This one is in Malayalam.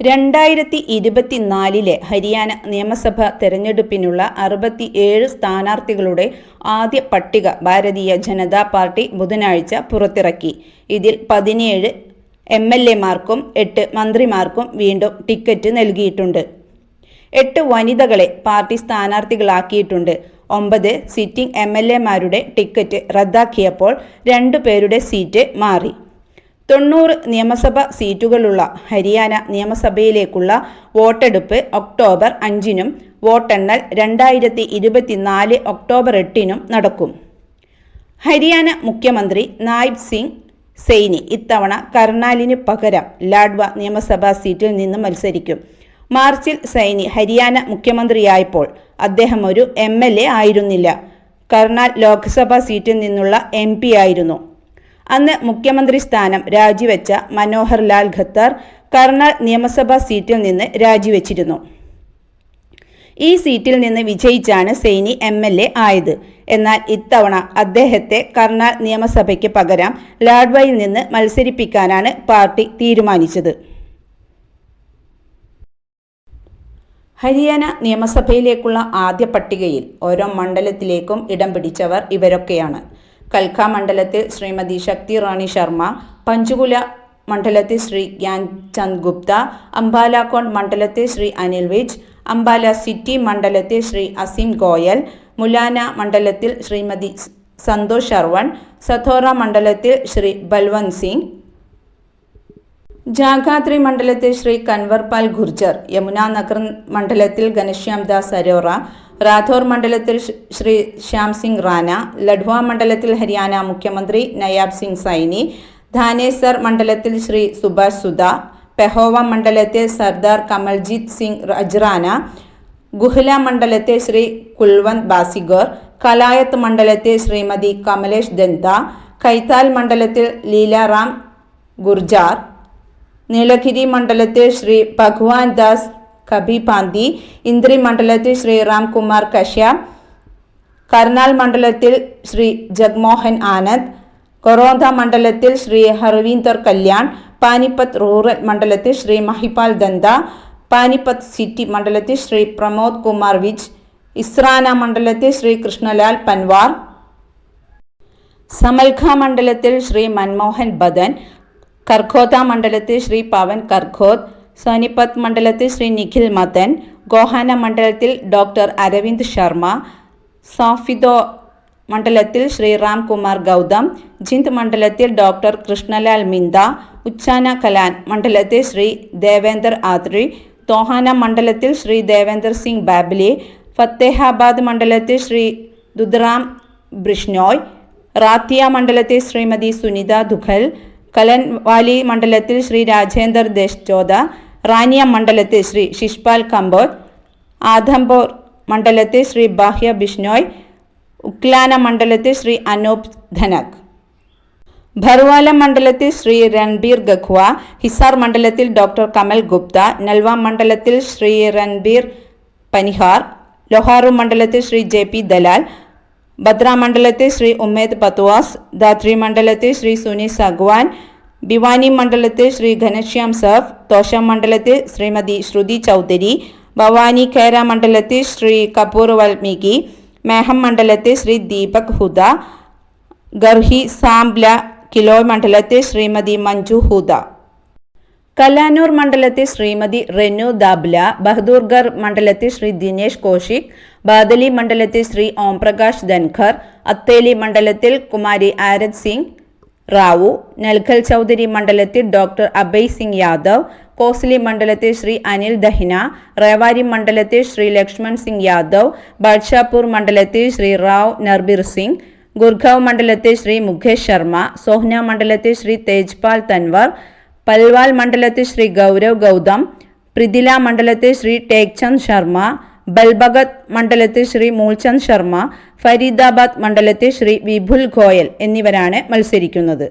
രണ്ടായിരത്തി ഇരുപത്തിനാലിലെ ഹരിയാന നിയമസഭാ തെരഞ്ഞെടുപ്പിനുള്ള അറുപത്തി ഏഴ് സ്ഥാനാർത്ഥികളുടെ ആദ്യ പട്ടിക ഭാരതീയ ജനതാ പാർട്ടി ബുധനാഴ്ച പുറത്തിറക്കി. ഇതിൽ പതിനേഴ് എം എൽ എമാർക്കും എട്ട് മന്ത്രിമാർക്കും വീണ്ടും ടിക്കറ്റ് നൽകിയിട്ടുണ്ട്. എട്ട് വനിതകളെ പാർട്ടി സ്ഥാനാർത്ഥികളാക്കിയിട്ടുണ്ട്. ഒമ്പത് സിറ്റിംഗ് എം എൽ എമാരുടെ ടിക്കറ്റ് റദ്ദാക്കിയപ്പോൾ രണ്ടു പേരുടെ സീറ്റ് മാറി. തൊണ്ണൂറ് നിയമസഭ സീറ്റുകളുള്ള ഹരിയാന നിയമസഭയിലേക്കുള്ള വോട്ടെടുപ്പ് ഒക്ടോബർ അഞ്ചിനും വോട്ടെണ്ണൽ രണ്ടായിരത്തി ഇരുപത്തിനാല് ഒക്ടോബർ എട്ടിനും നടക്കും. ഹരിയാന മുഖ്യമന്ത്രി നായിബ് സിംഗ് സെയ്നി ഇത്തവണ കർണാലിന് പകരം ലാഡ്വ നിയമസഭാ സീറ്റിൽ നിന്ന് മത്സരിക്കും. മാർച്ചിൽ സൈനി ഹരിയാന മുഖ്യമന്ത്രിയായപ്പോൾ അദ്ദേഹം ഒരു എം ആയിരുന്നില്ല. കർണാൽ ലോക്സഭാ സീറ്റിൽ നിന്നുള്ള എം ആയിരുന്നു. അന്ന് മുഖ്യമന്ത്രി സ്ഥാനം രാജിവെച്ച മനോഹർ ലാൽ ഖത്തർ കർണാൽ നിയമസഭാ സീറ്റിൽ നിന്ന് രാജിവെച്ചിരുന്നു. ഈ സീറ്റിൽ നിന്ന് വിജയിച്ചാണ് സൈനി എം എൽ എ ആയത്. എന്നാൽ ഇത്തവണ അദ്ദേഹത്തെ കർണാൽ നിയമസഭയ്ക്ക് പകരം ലാഡ്വയിൽ നിന്ന് മത്സരിപ്പിക്കാനാണ് പാർട്ടി തീരുമാനിച്ചത്. ഹരിയാന നിയമസഭയിലേക്കുള്ള ആദ്യ പട്ടികയിൽ ഓരോ മണ്ഡലത്തിലേക്കും ഇടം പിടിച്ചവർ ഇവരൊക്കെയാണ്. കൽക്ക മണ്ഡലത്തിൽ ശ്രീമതി ശക്തി റാണി ശർമ്മ പഞ്ചുകുല മണ്ഡലത്തിൽ ശ്രീ ഗ്യാൻ ചന്ദ് ഗുപ്ത അംബാലാക്കോണ്ട് മണ്ഡലത്തിൽ ശ്രീ അനിൽ വിജ് അംബാല സിറ്റി മണ്ഡലത്തിൽ ശ്രീ അസീം ഗോയൽ മുലാന മണ്ഡലത്തിൽ ശ്രീമതി സന്തോഷ് ശർവൺ സഥോറ മണ്ഡലത്തിൽ ശ്രീ ബൽവന്ത് സിംഗ് ജാഗാദ്രി മണ്ഡലത്തിൽ ശ്രീ കൻവർപാൽ ഗുർജർ യമുനാനഗർ മണ്ഡലത്തിൽ ഘനശ്യാം ദാസ് അരോറ റാഥോർ മണ്ഡലത്തിൽ ശ്രീ ശ്യാം സിംഗ് റാന ലഡ്വ മണ്ഡലത്തിൽ ഹരിയാന മുഖ്യമന്ത്രി നയാബ് സിംഗ് സൈനി ധാനേസർ മണ്ഡലത്തിൽ ശ്രീ സുഭാഷ് സുധ പെഹോവ മണ്ഡലത്തെ സർദാർ കമൽജീത് സിംഗ് അജ്റാന ഗുഹ്ല മണ്ഡലത്തെ ശ്രീ കുൽവന്ത് ബാസിഗോർ കലായത്ത് മണ്ഡലത്തെ ശ്രീമതി കമലേഷ് ദന്ത കൈത്താൽ മണ്ഡലത്തിൽ ലീലാറാം ഗുർജാർ നീലഗിരി മണ്ഡലത്തെ ശ്രീ ഭഗവാൻ ദാസ് കബിപാന്തി ഇന്ദ്രി മണ്ഡലത്തിൽ ശ്രീ രാംകുമാർ കശ്യപ് കർണാൽ മണ്ഡലത്തിൽ ശ്രീ ജഗ്മോഹൻ ആനന്ദ് കൊറോന്ത മണ്ഡലത്തിൽ ശ്രീ ഹർവീന്ദർ കല്യാൺ പാനിപ്പത്ത് റൂറൽ മണ്ഡലത്തിൽ ശ്രീ മഹിപാൽ ദന്ത പാനിപ്പത്ത് സിറ്റി മണ്ഡലത്തിൽ ശ്രീ പ്രമോദ് കുമാർ വിജ് ഇസ്രാന മണ്ഡലത്തിൽ ശ്രീ കൃഷ്ണലാൽ പൻവാർ സമൽഖ മണ്ഡലത്തിൽ ശ്രീ മൻമോഹൻ ബദൻ കർഖോത മണ്ഡലത്തിൽ ശ്രീ പവൻ കർഖോത് സോനിപത് മണ്ഡലത്തിൽ ശ്രീ നിഖിൽ മദൻ ഗോഹാന മണ്ഡലത്തിൽ ഡോക്ടർ അരവിന്ദ് ശർമ്മ സാഫിദോ മണ്ഡലത്തിൽ ശ്രീ രാംകുമാർ ഗൗതം ജിന്ദ് മണ്ഡലത്തിൽ ഡോക്ടർ കൃഷ്ണലാൽ മിന്ദ ഉച്ചാന കലാൻ മണ്ഡലത്തിൽ ശ്രീ ദേവേന്ദർ ആദ്രി തോഹാന മണ്ഡലത്തിൽ ശ്രീ ദേവേന്ദർ സിംഗ് ബാബ്ലി ഫത്തേഹാബാദ് മണ്ഡലത്തിൽ ശ്രീ ദുദ്റാം ബ്രിഷ്നോയ് റാത്തിയ മണ്ഡലത്തിൽ ശ്രീമതി സുനിത ദുഖൽ കലൻവാലി മണ്ഡലത്തിൽ ശ്രീ രാജേന്ദർ ദേശോദ റാനിയ മണ്ഡലത്തിൽ ശ്രീ ശിഷ്പാൽ കമ്പോർ ആധംബോർ മണ്ഡലത്തിൽ ശ്രീ ബാഹ്യ ബിഷ്നോയ് ഉക്ലാന മണ്ഡലത്തിൽ ശ്രീ അനൂപ് ധനക്. ഭർവാല മണ്ഡലത്തിൽ ശ്രീ രൺബീർ ഗഖ്വ ഹിസാർ മണ്ഡലത്തിൽ ഡോക്ടർ കമൽ ഗുപ്ത നൽവ മണ്ഡലത്തിൽ ശ്രീ രൺബീർ പനിഹാർ ലൊഹാറു മണ്ഡലത്തിൽ ശ്രീ ജെ പി ദലാൽ ഭദ്ര മണ്ഡലത്തിൽ ശ്രീ ഉമേദ് പത്വാസ് ദാത്രി മണ്ഡലത്തിൽ ശ്രീ സുനി സഗ്വാൻ ഭിവാനി മണ്ഡലത്തിൽ ശ്രീ ഘനശ്യാം സഫ് തോഷ മണ്ഡലത്തിൽ ശ്രീമതി ശ്രുതി ചൗധരി ഭവാനി ഖേര മണ്ഡലത്തിൽ ശ്രീ കപൂർ വാൽമീകി മേഹം മണ്ഡലത്തിൽ ശ്രീ ദീപക് ഹുദ ഗർഹി സാംബ്ല കിലോ മണ്ഡലത്തിൽ ശ്രീമതി മഞ്ജു ഹുദ. കലാനൂർ മണ്ഡലത്തിൽ ശ്രീമതി റെനു ദാബ്ല ബഹദൂർഗർ മണ്ഡലത്തിൽ ശ്രീ ദിനേശ് കോഷിക് ബാദലി മണ്ഡലത്തിൽ ശ്രീ ഓംപ്രകാശ് ധൻഖർ അത്തേലി മണ്ഡലത്തിൽ കുമാരി ആരത് സിംഗ് റാവു നൽഖൽ ചൗധരി മണ്ഡലത്തിൽ ഡോക്ടർ അഭയ് സിംഗ് യാദവ് കോസ്ലി മണ്ഡലത്തിൽ ശ്രീ അനിൽ ദഹിന റേവാരി മണ്ഡലത്തിൽ ശ്രീ ലക്ഷ്മൺ സിംഗ് യാദവ് ബാദ്ഷാപൂർ മണ്ഡലത്തിൽ ശ്രീ റാവ് നർബീർ സിംഗ് ഗുർഗാവ് മണ്ഡലത്തിൽ ശ്രീ മുഖേഷ് ശർമ്മ സോഹ്ന മണ്ഡലത്തിൽ ശ്രീ തേജ്പാൽ തൻവർ പൽവാൽ മണ്ഡലത്തിൽ ശ്രീ ഗൗരവ് ഗൗതം പ്രിതില മണ്ഡലത്തിൽ ശ്രീ ടേക്ചന്ദ് ശർമ്മ ബൽഭഗത് മണ്ഡലത്തിൽ ശ്രീ മൂൽചന്ദ് ശർമ്മ ഫരീദാബാദ് മണ്ഡലത്തിൽ ശ്രീ വിപുൽ ഗോയൽ എന്നിവരാണ് മത്സരിക്കുന്നത്.